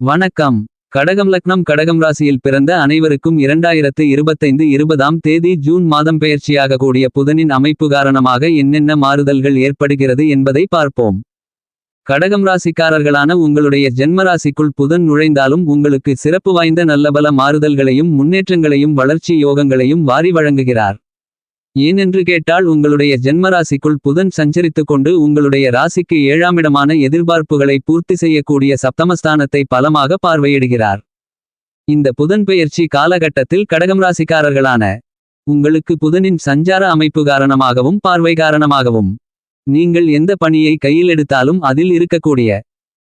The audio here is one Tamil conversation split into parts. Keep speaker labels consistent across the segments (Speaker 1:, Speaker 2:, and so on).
Speaker 1: வணக்கம். கடகம் லக்னம் கடகம் ராசியில் பிறந்த அனைவருக்கும் இரண்டாயிரத்து இருபத்தைந்து இருபதாம் தேதி ஜூன் மாதம் பெயர்ச்சியாக கூடிய புதனின் அமைப்பு காரணமாக என்னென்ன மாறுதல்கள் ஏற்படுகிறது என்பதை பார்ப்போம். கடகம் ராசிக்காரர்களான உங்களுடைய ஜென்மராசிக்குள் புதன் நுழைந்தாலும் உங்களுக்கு சிறப்பு வாய்ந்த நல்லபல மாறுதல்களையும் முன்னேற்றங்களையும் வளர்ச்சி யோகங்களையும் வாரி வழங்குகிறார். ஏனென்று கேட்டால் உங்களுடைய ஜென்மராசிக்குள் புதன் சஞ்சரித்துக் கொண்டு உங்களுடைய ராசிக்கு ஏழாமிடமான எதிர்பார்ப்புகளை பூர்த்தி செய்யக்கூடிய சப்தமஸ்தானத்தை பலமாக பார்வையிடுகிறார். இந்த புதன் பெயர்ச்சி காலகட்டத்தில் கடகம் ராசிக்காரர்களான உங்களுக்கு புதனின் சஞ்சார அமைப்பு காரணமாகவும் பார்வை காரணமாகவும் நீங்கள் எந்த பணியை கையில் எடுத்தாலும் அதில் இருக்கக்கூடிய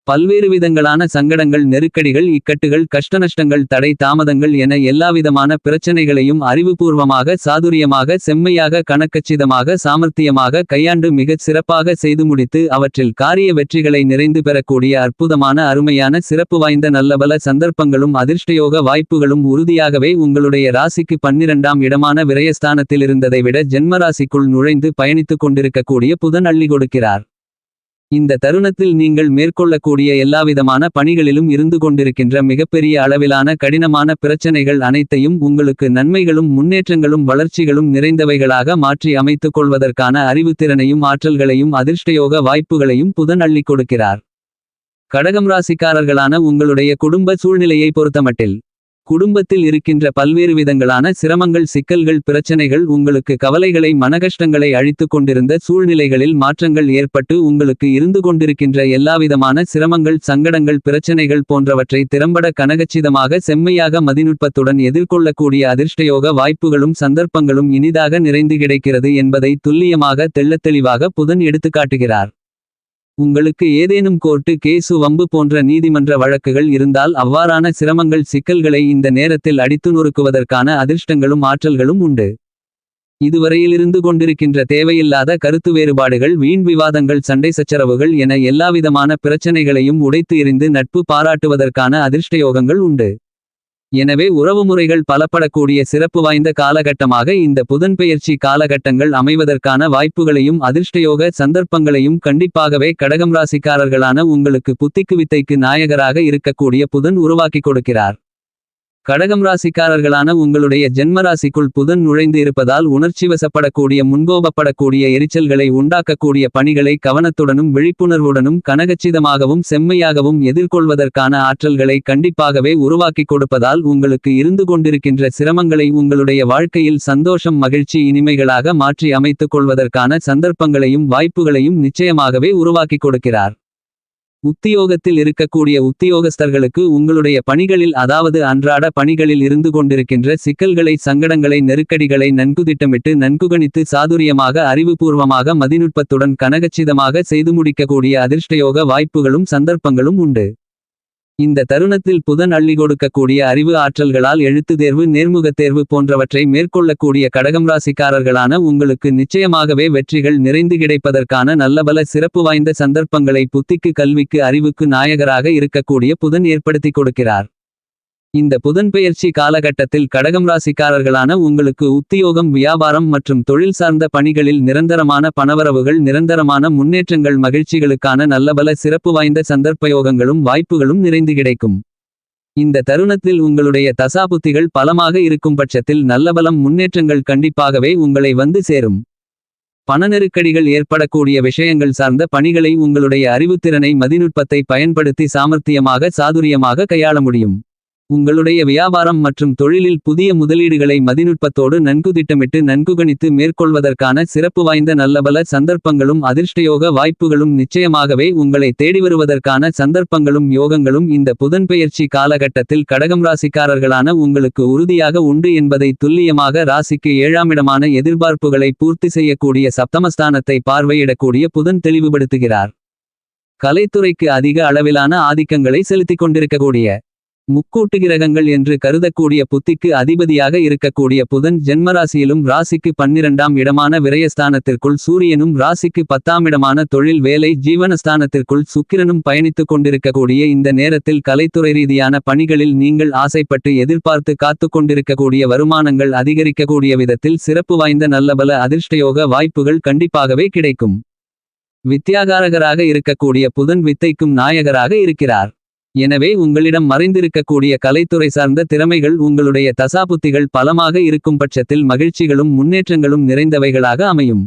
Speaker 1: பல்வேறு விதங்களான சங்கடங்கள் நெருக்கடிகள் இக்கட்டுகள் கஷ்டநஷ்டங்கள் தடை தாமதங்கள் என எல்லாவிதமான பிரச்சனைகளையும் அறிவுபூர்வமாக சாதுரியமாக செம்மையாக கணக்கச்சிதமாக சாமர்த்தியமாக கையாண்டு மிகச் சிறப்பாக செய்து முடித்து அவற்றில் காரிய வெற்றிகளை நிறைந்து பெறக்கூடிய அற்புதமான அருமையான சிறப்பு வாய்ந்த நல்லபல சந்தர்ப்பங்களும் அதிர்ஷ்டயோக வாய்ப்புகளும் உறுதியாகவே உங்களுடைய ராசிக்கு பன்னிரண்டாம் இடமான விரயஸ்தானத்தில் இருந்ததை விட ஜென்மராசிக்குள் நுழைந்து பயணித்துக் கொண்டிருக்கக்கூடிய புதன் அள்ளி கொடுக்கிறார். இந்த தருணத்தில் நீங்கள் மேற்கொள்ளக்கூடிய எல்லாவிதமான பணிகளிலும் இருந்து கொண்டிருக்கின்ற மிகப்பெரிய அளவிலான கடினமான பிரச்சனைகள் அனைத்தையும் உங்களுக்கு நன்மைகளும் முன்னேற்றங்களும் வளர்ச்சிகளும் நிறைந்தவைகளாக மாற்றி அமைத்துக் கொள்வதற்கான அறிவுத்திறனையும் ஆற்றல்களையும் அதிர்ஷ்டயோக வாய்ப்புகளையும் புதன் அள்ளிக் கொடுக்கிறார். கடகம் ராசிக்காரர்களான உங்களுடைய குடும்ப சூழ்நிலையை பொறுத்தமட்டில் குடும்பத்தில் இருக்கின்ற பல்வேறு விதங்களான சிரமங்கள் சிக்கல்கள் பிரச்சனைகள் உங்களுக்கு கவலைகளை மனகஷ்டங்களை அழித்துக் கொண்டிருந்த சூழ்நிலைகளில் மாற்றங்கள் ஏற்பட்டு உங்களுக்கு இருந்து கொண்டிருக்கின்ற எல்லாவிதமான சிரமங்கள் சங்கடங்கள் பிரச்சனைகள் போன்றவற்றை திறம்பட கனகச்சிதமாக செம்மையாக மதிநுட்பத்துடன் எதிர்கொள்ளக்கூடிய அதிர்ஷ்டயோக வாய்ப்புகளும் சந்தர்ப்பங்களும் இனிதாக நிறைந்து கிடைக்கிறது என்பதை துல்லியமாக தெள்ளத்தெளிவாக புதன் எடுத்துக்காட்டுகிறார். உங்களுக்கு ஏதேனும் கோர்ட்டு கேசு வம்பு போன்ற நீதிமன்ற வழக்குகள் இருந்தால் அவ்வாறான சிரமங்கள் சிக்கல்களை இந்த நேரத்தில் அடித்து நொறுக்குவதற்கான அதிர்ஷ்டங்களும் ஆற்றல்களும் உண்டு. இதுவரையிலிருந்து கொண்டிருக்கின்ற தேவையில்லாத கருத்து வேறுபாடுகள் வீண் விவாதங்கள் சண்டை சச்சரவுகள் என எல்லாவிதமான பிரச்சனைகளையும் உடைத்து எறிந்து நட்பு பாராட்டுவதற்கான அதிர்ஷ்டயோகங்கள் உண்டு. எனவே உறவுமுறைகள் பலப்படக்கூடிய சிறப்பு வாய்ந்த காலகட்டமாக இந்த புதன்பெயர்ச்சி காலகட்டங்கள் அமைவதற்கான வாய்ப்புகளையும் அதிர்ஷ்டயோக சந்தர்ப்பங்களையும் கண்டிப்பாகவே கடகம் ராசிக்காரர்களான உங்களுக்கு புத்திக்கு வித்தைக்கு நாயகராக இருக்கக்கூடிய புதன் உருவாக்கி கொடுக்கிறார். கடகம் ராசிக்காரர்களான உங்களுடைய ஜென்மராசிக்குள் புதன் நுழைந்து இருப்பதால் உணர்ச்சிவசப்படக்கூடிய முன்கோபப்படக்கூடிய எரிச்சல்களை உண்டாக்கக்கூடிய பணிகளை கவனத்துடனும் விழிப்புணர்வுடனும் கனகச்சிதமாகவும் செம்மையாகவும் எதிர்கொள்வதற்கான ஆற்றல்களை கண்டிப்பாகவே உருவாக்கிக் கொடுப்பதால் உங்களுக்கு இருந்து கொண்டிருக்கின்ற சிரமங்களை உங்களுடைய வாழ்க்கையில் சந்தோஷம் மகிழ்ச்சி இனிமைகளாக மாற்றி அமைத்துக் கொள்வதற்கான சந்தர்ப்பங்களையும் வாய்ப்புகளையும் நிச்சயமாகவே உருவாக்கிக் கொடுக்கிறார். உத்தியோகத்தில் இருக்கக்கூடிய உத்தியோகஸ்தர்களுக்கு உங்களுடைய பணிகளில் அதாவது அன்றாட பணிகளில் இருந்து கொண்டிருக்கின்ற சிக்கல்களை சங்கடங்களை நெருக்கடிகளை நன்கு திட்டமிட்டு நன்குகணித்து சாதுரியமாக அறிவுபூர்வமாக மதிநுட்பத்துடன் கனகச்சிதமாக செய்து முடிக்கக்கூடிய அதிர்ஷ்டயோக வாய்ப்புகளும் சந்தர்ப்பங்களும் உண்டு. இந்த தருணத்தில் புதன் அள்ளி கொடுக்கக்கூடிய அறிவு ஆற்றல்களால் எழுத்து தேர்வு நேர்முகத் தேர்வு போன்றவற்றை மேற்கொள்ளக்கூடிய கடகம் ராசிக்காரர்களான உங்களுக்கு நிச்சயமாகவே வெற்றிகள் நிறைந்து கிடைப்பதற்கான நல்லபல சிறப்பு வாய்ந்த சந்தர்ப்பங்களை புத்திக்கு கல்விக்கு அறிவுக்கு நாயகராக இருக்கக்கூடிய புதன் ஏற்படுத்திக் கொடுக்கிறார். இந்த புதன்பெயர்ச்சி காலகட்டத்தில் கடகம் ராசிக்காரர்களான உங்களுக்கு உத்தியோகம் வியாபாரம் மற்றும் தொழில் சார்ந்த பணிகளில் நிரந்தரமான பணவரவுகள் நிரந்தரமான முன்னேற்றங்கள் மகிழ்ச்சிகளுக்கான நல்லபல சிறப்பு வாய்ந்த சந்தர்ப்பயோகங்களும் வாய்ப்புகளும் நிறைந்து கிடைக்கும். இந்த தருணத்தில் உங்களுடைய தசாபுத்திகள் பலமாக இருக்கும் பட்சத்தில் நல்லபலம் முன்னேற்றங்கள் கண்டிப்பாகவே உங்களை வந்து சேரும். பண நெருக்கடிகள் ஏற்படக்கூடிய விஷயங்கள் சார்ந்த பணிகளை உங்களுடைய அறிவுத்திறனை மதிநுட்பத்தை பயன்படுத்தி சாமர்த்தியமாக சாதுரியமாக கையாள முடியும். உங்களுடைய வியாபாரம் மற்றும் தொழிலில் புதிய முதலீடுகளை மதிநுட்பத்தோடு நன்கு திட்டமிட்டு நன்கு கணித்து மேற்கொள்வதற்கான சிறப்பு வாய்ந்த நல்லபல சந்தர்ப்பங்களும் அதிர்ஷ்டயோக வாய்ப்புகளும் நிச்சயமாகவே உங்களை தேடி வருவதற்கான சந்தர்ப்பங்களும் யோகங்களும் இந்த புதன்பெயர்ச்சி காலகட்டத்தில் கடகம் ராசிக்காரர்களான உங்களுக்கு உறுதியாக உண்டு என்பதை துல்லியமாக ராசிக்கு ஏழாமிடமான எதிர்பார்ப்புகளை பூர்த்தி செய்யக்கூடிய சப்தமஸ்தானத்தை பார்வையிடக்கூடிய புதன் தெளிவுபடுத்துகிறார். கலைத்துறைக்கு அதிக அளவிலான ஆதிக்கங்களை செலுத்திக் கொண்டிருக்கக்கூடிய முக்கூட்டு கிரகங்கள் என்று கருதக்கூடிய புத்திக்கு அதிபதியாக இருக்கக்கூடிய புதன் ஜென்மராசியிலும் ராசிக்கு பன்னிரண்டாம் இடமான விரயஸ்தானத்திற்குள் சூரியனும் ராசிக்கு பத்தாம் இடமான தொழில் வேலை ஜீவனஸ்தானத்திற்குள் சுக்கிரனும் பயணித்துக் கொண்டிருக்கக்கூடிய இந்த நேரத்தில் கலைத்துறை ரீதியான பணிகளில் நீங்கள் ஆசைப்பட்டு எதிர்பார்த்து காத்து கொண்டிருக்கக்கூடிய வருமானங்கள் அதிகரிக்கக்கூடிய விதத்தில் சிறப்பு வாய்ந்த நல்லபல அதிர்ஷ்டயோக வாய்ப்புகள் கண்டிப்பாகவே கிடைக்கும். வித்தியாகாரகராக இருக்கக்கூடிய புதன் வித்தைக்கும் நாயகராக இருக்கிறார். எனவே உங்களிடம் மறைந்திருக்கக்கூடிய கலைத்துறை சார்ந்த திறமைகள் உங்களுடைய தசாபுத்திகள் பலமாக இருக்கும் பட்சத்தில் மகிழ்ச்சிகளும் முன்னேற்றங்களும் நிறைந்தவைகளாக அமையும்.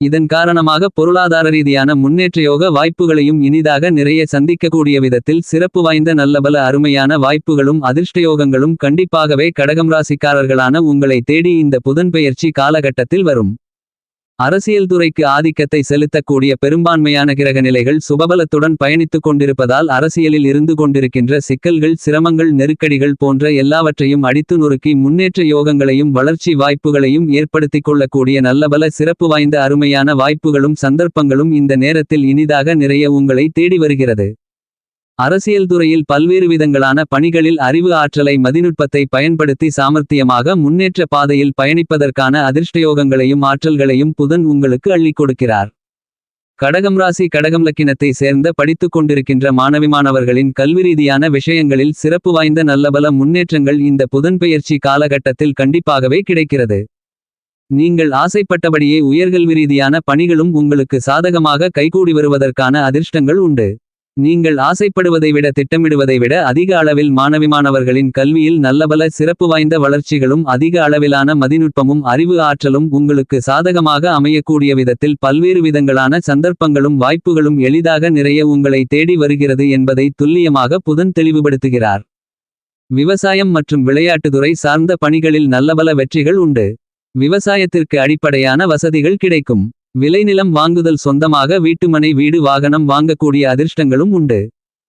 Speaker 1: இதன் காரணமாக பொருளாதார ரீதியான முன்னேற்றயோக வாய்ப்புகளையும் இனிதாக நிறைய சந்திக்கக்கூடிய விதத்தில் சிறப்பு வாய்ந்த நல்லபல அருமையான வாய்ப்புகளும் அதிர்ஷ்டயோகங்களும் கண்டிப்பாகவே கடகம் ராசிக்காரர்களான உங்களை தேடி இந்த புதன்பெயர்ச்சி காலகட்டத்தில் வரும். அரசியல் துறைக்கு ஆதிக்கத்தை செலுத்தக்கூடிய பெரும்பான்மையான கிரகநிலைகள் சுபபலத்துடன் பயணித்துக் கொண்டிருப்பதால் அரசியலில் இருந்து கொண்டிருக்கின்ற சிக்கல்கள் சிரமங்கள் நெருக்கடிகள் போன்ற எல்லாவற்றையும் அடித்து நொறுக்கி முன்னேற்ற யோகங்களையும் வளர்ச்சி வாய்ப்புகளையும் ஏற்படுத்திக் கொள்ளக்கூடிய நல்லபல சிறப்பு வாய்ந்த அருமையான வாய்ப்புகளும் சந்தர்ப்பங்களும் இந்த நேரத்தில் இனிதாக நிறைய உங்களை தேடி வருகிறது. அரசியல் துறையில் பல்வேறு விதங்களான பணிகளில் அறிவு ஆற்றலை மதிநுட்பத்தை பயன்படுத்தி சாமர்த்தியமாக முன்னேற்ற பாதையில் பயணிப்பதற்கான அதிர்ஷ்டயோகங்களையும் ஆற்றல்களையும் புதன் உங்களுக்கு அள்ளிக் கொடுக்கிறார். கடகம் ராசி கடகம் லக்கினத்தை சேர்ந்த படித்துக் கொண்டிருக்கின்ற மாணவிமானவர்களின் கல்விரீதியான விஷயங்களில் சிறப்பு வாய்ந்த நல்லபல முன்னேற்றங்கள் இந்த புதன்பெயர்ச்சி காலகட்டத்தில் கண்டிப்பாகவே கிடைக்கிறது. நீங்கள் ஆசைப்பட்டபடியே உயர்கல்வி ரீதியான பணிகளும் உங்களுக்கு சாதகமாக கைகூடி வருவதற்கான அதிர்ஷ்டங்கள் உண்டு. நீங்கள் ஆசைப்படுவதை விட திட்டமிடுவதை விட அதிக அளவில் மாணவிமானவர்களின் கல்வியில் நல்லபல சிறப்பு வாய்ந்த வளர்ச்சிகளும் அதிக அளவிலான மதிநுட்பமும் அறிவு ஆற்றலும் உங்களுக்கு சாதகமாக அமையக்கூடிய விதத்தில் பல்வேறு விதங்களான சந்தர்ப்பங்களும் வாய்ப்புகளும் எளிதாக நிறைய உங்களை தேடி வருகிறது என்பதை துல்லியமாக புதன் தெளிவுபடுத்துகிறார். விவசாயம் மற்றும் விளையாட்டுத்துறை சார்ந்த பணிகளில் நல்லபல வெற்றிகள் உண்டு. விவசாயத்திற்கு அடிப்படையான வசதிகள் கிடைக்கும். விளைநிலம் வாங்குதல் சொந்தமாக வீட்டுமனை வீடு வாகனம் வாங்கக்கூடிய அதிர்ஷ்டங்களும் உண்டு.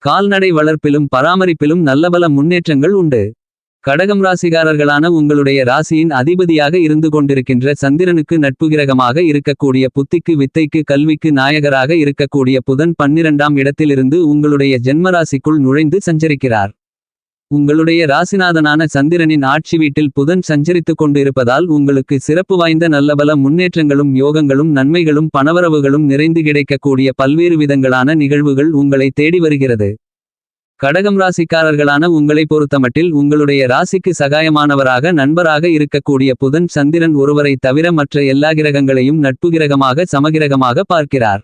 Speaker 1: கால்நடை வளர்ப்பிலும் பராமரிப்பிலும் நல்லபல முன்னேற்றங்கள் உண்டு. கடகம் ராசிகாரர்களான உங்களுடைய ராசியின் அதிபதியாக இருந்து கொண்டிருக்கின்ற சந்திரனுக்கு நட்புகிரகமாக இருக்கக்கூடிய புத்திக்கு வித்தைக்கு கல்விக்கு நாயகராக இருக்கக்கூடிய புதன் பன்னிரண்டாம் இடத்திலிருந்து உங்களுடைய ஜென்மராசிக்குள் நுழைந்து சஞ்சரிக்கிறார். உங்களுடைய ராசிநாதனான சந்திரனின் ஆட்சி வீட்டில் புதன் சஞ்சரித்துக் கொண்டு இருப்பதால் உங்களுக்கு சிறப்பு வாய்ந்த நல்லபல முன்னேற்றங்களும் யோகங்களும் நன்மைகளும் பணவரவுகளும் நிறைந்து கிடைக்கக்கூடிய பல்வேறு விதங்களான நிகழ்வுகள் உங்களை தேடி வருகிறது. கடகம் ராசிக்காரர்களான உங்களை பொறுத்தமட்டில் உங்களுடைய ராசிக்கு சகாயமானவராக நண்பராக இருக்கக்கூடிய புதன் சந்திரன் ஒருவரை தவிர மற்ற எல்லா கிரகங்களையும் நட்பு கிரகமாக சமகிரகமாக பார்க்கிறார்.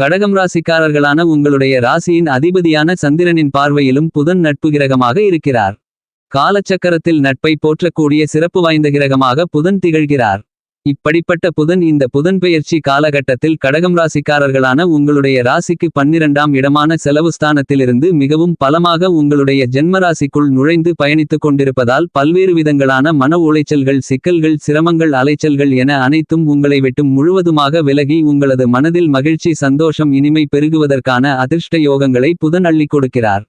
Speaker 1: கடகம் ராசிக்காரர்களான உங்களுடைய ராசியின் அதிபதியான சந்திரனின் பார்வையிலும் புதன் நட்பு கிரகமாக இருக்கிறார். காலச்சக்கரத்தில் நட்பை போற்றக்கூடிய சிறப்பு வாய்ந்த கிரகமாக புதன் திகழ்கிறார். இப்படிப்பட்ட புதன் இந்த புதன் பெயர்ச்சி காலகட்டத்தில் கடகம் ராசிக்காரர்களான உங்களுடைய ராசிக்கு பன்னிரண்டாம் இடமான செலவுஸ்தானத்திலிருந்து மிகவும் பலமாக உங்களுடைய ஜென்மராசிக்குள் நுழைந்து பயணித்துக் கொண்டிருப்பதால் பல்வேறு விதங்களான மன உளைச்சல்கள் சிக்கல்கள் சிரமங்கள் அலைச்சல்கள் என அனைத்தும் உங்களை விட்டும் முழுவதுமாக விலகி உங்களது மனதில் மகிழ்ச்சி சந்தோஷம் இனிமை பெருகுவதற்கான அதிர்ஷ்ட யோகங்களை புதன் அள்ளி கொடுக்கிறார்.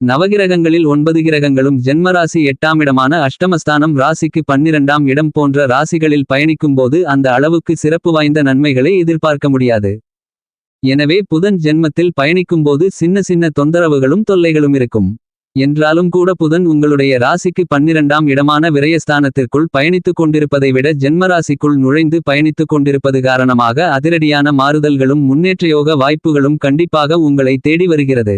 Speaker 1: நவகிரகங்களில் ஒன்பது கிரகங்களும் ஜென்மராசி எட்டாமிடமான அஷ்டமஸ்தானம் ராசிக்கு பன்னிரண்டாம் இடம் போன்ற ராசிகளில் பயணிக்கும்போது அந்த அளவுக்கு சிறப்பு வாய்ந்த நன்மைகளை எதிர்பார்க்க முடியாது. எனவே புதன் ஜென்மத்தில் பயணிக்கும்போது சின்ன சின்ன தொந்தரவுகளும் தொல்லைகளும் இருக்கும். என்றாலும் கூட புதன் உங்களுடைய ராசிக்கு பன்னிரண்டாம் இடமான விரயஸ்தானத்திற்குள் பயணித்துக் கொண்டிருப்பதை விட ஜென்மராசிக்குள் நுழைந்து பயணித்துக் கொண்டிருப்பது காரணமாக அதிரடியான மாறுதல்களும் முன்னேற்றயோக வாய்ப்புகளும் கண்டிப்பாக உங்களை தேடி வருகிறது.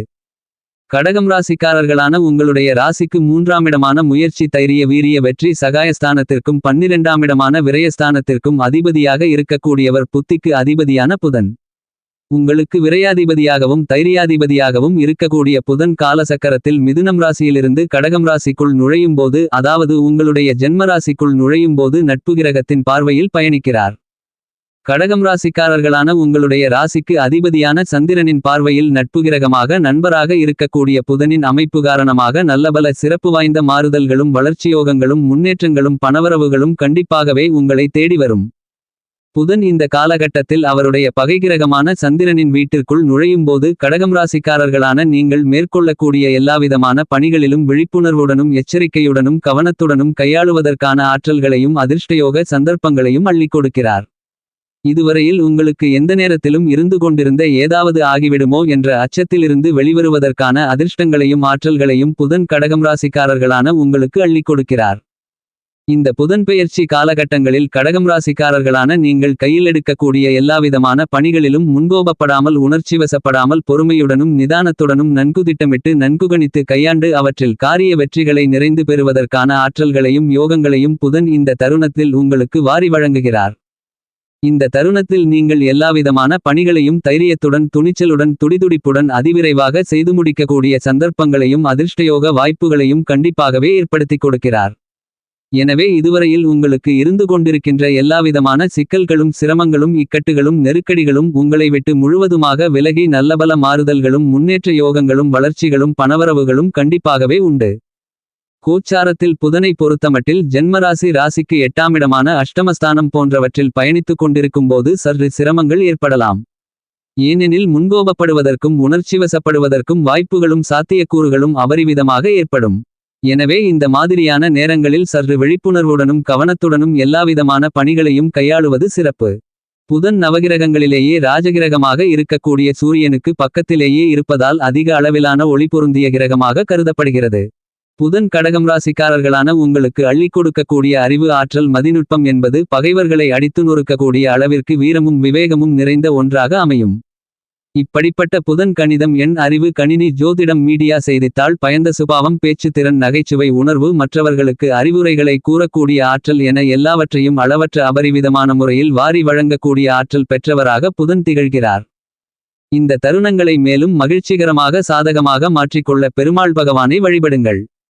Speaker 1: கடகம் ராசிக்காரர்களான உங்களுடைய ராசிக்கு மூன்றாம் இடமான முயற்சி தைரிய வீரிய வெற்றி சகாயஸ்தானத்திற்கும் பன்னிரெண்டாமிடமான விரயஸ்தானத்திற்கும் அதிபதியாக இருக்கக்கூடியவர் புத்திக்கு அதிபதியான புதன். உங்களுக்கு விரையாதிபதியாகவும் தைரியாதிபதியாகவும் இருக்கக்கூடிய புதன் காலசக்கரத்தில் மிதுனம் ராசியிலிருந்து கடகம் ராசிக்குள் நுழையும் போது அதாவது உங்களுடைய ஜென்மராசிக்குள் நுழையும்போது நட்பு கிரகத்தின் பார்வையில் பயணிக்கிறார். கடகம் ராசிக்காரர்களான உங்களுடைய ராசிக்கு அதிபதியான சந்திரனின் பார்வையில் நட்புகிரகமாக நண்பராக இருக்கக்கூடிய புதனின் அமைப்பு காரணமாக நல்லபல சிறப்பு வாய்ந்த மாறுதல்களும் வளர்ச்சியோகங்களும் முன்னேற்றங்களும் பணவரவுகளும் கண்டிப்பாகவே உங்களை தேடி வரும். புதன் இந்த காலகட்டத்தில் அவருடைய பகைகிரகமான சந்திரனின் வீட்டிற்குள் நுழையும்போது கடகம் ராசிக்காரர்களான நீங்கள் மேற்கொள்ளக்கூடிய எல்லாவிதமான பணிகளிலும் விழிப்புணர்வுடனும் எச்சரிக்கையுடனும் கவனத்துடனும் கையாளுவதற்கான ஆற்றல்களையும் அதிர்ஷ்டயோக சந்தர்ப்பங்களையும் அள்ளிக் கொடுக்கிறார். இதுவரையில் உங்களுக்கு எந்த நேரத்திலும் இருந்து கொண்டிருந்த ஏதாவது ஆகிவிடுமோ என்ற அச்சத்திலிருந்து வெளிவருவதற்கான அதிர்ஷ்டங்களையும் ஆற்றல்களையும் புதன் கடகம் ராசிக்காரர்களான உங்களுக்கு அள்ளிக் கொடுக்கிறார். இந்த புதன்பெயர்ச்சி காலகட்டங்களில் கடகம் ராசிக்காரர்களான நீங்கள் கையில் எடுக்கக்கூடிய எல்லாவிதமான பணிகளிலும் முன்கோபப்படாமல் உணர்ச்சிவசப்படாமல் பொறுமையுடனும் நிதானத்துடனும் நன்கு திட்டமிட்டு நன்கு கணித்து கையாண்டு அவற்றில் காரிய வெற்றிகளை நிறைந்து பெறுவதற்கான ஆற்றல்களையும் யோகங்களையும் புதன் இந்த தருணத்தில் உங்களுக்கு வாரி வழங்குகிறார். இந்த தருணத்தில் நீங்கள் எல்லாவிதமான பணிகளையும் தைரியத்துடன் துணிச்சலுடன் துடிதுடிப்புடன் அதிவிரைவாக செய்து முடிக்கக்கூடிய சந்தர்ப்பங்களையும் அதிர்ஷ்டயோக வாய்ப்புகளையும் கண்டிப்பாகவே ஏற்படுத்திக் கொடுக்கிறார். எனவே இதுவரையில் உங்களுக்கு இருந்து கொண்டிருக்கின்ற எல்லாவிதமான சிக்கல்களும் சிரமங்களும் இக்கட்டுகளும் நெருக்கடிகளும் உங்களை விட்டு முழுவதுமாக விலகி நல்லபல மாறுதல்களும் முன்னேற்ற யோகங்களும் வளர்ச்சிகளும் பணவரவுகளும் கண்டிப்பாகவே உண்டு. கூச்சாரத்தில் புதனை பொறுத்தமட்டில் ஜென்மராசி ராசிக்கு எட்டாமிடமான அஷ்டமஸ்தானம் போன்றவற்றில் பயணித்துக் கொண்டிருக்கும்போது சற்று சிரமங்கள் ஏற்படலாம். ஏனெனில் முன்கோபப்படுவதற்கும் உணர்ச்சிவசப்படுவதற்கும் வாய்ப்புகளும் சாத்தியக்கூறுகளும் அபரிவிதமாக ஏற்படும். எனவே இந்த மாதிரியான நேரங்களில் சற்று விழிப்புணர்வுடனும் கவனத்துடனும் எல்லாவிதமான பணிகளையும் கையாளுவது சிறப்பு. புதன் நவகிரகங்களிலேயே ராஜகிரகமாக இருக்கக்கூடிய சூரியனுக்கு பக்கத்திலேயே இருப்பதால் அதிக அளவிலான ஒளி பொருந்திய கிரகமாக கருதப்படுகிறது. புதன் கடகம் ராசிக்காரர்களான உங்களுக்கு அள்ளி கொடுக்கக்கூடிய அறிவு ஆற்றல் மதிநுட்பம் என்பது பகைவர்களை அடித்து நொறுக்கக்கூடிய அளவிற்கு வீரமும் விவேகமும் நிறைந்த ஒன்றாக அமையும். இப்படிப்பட்ட புதன் கணிதம் எண் அறிவு கணினி ஜோதிடம் மீடியா செய்தித்தாள் பயந்த சுபாவம் பேச்சு திறன் நகைச்சுவை உணர்வு மற்றவர்களுக்கு அறிவுரைகளை கூறக்கூடிய ஆற்றல் என எல்லாவற்றையும் அளவற்ற அபரிவிதமான முறையில் வாரி வழங்கக்கூடிய ஆற்றல் பெற்றவராக புதன் திகழ்கிறார். இந்த தருணங்களை மேலும் மகிழ்ச்சிகரமாக சாதகமாக மாற்றிக்கொள்ள பெருமாள் பகவானை வழிபடுங்கள்.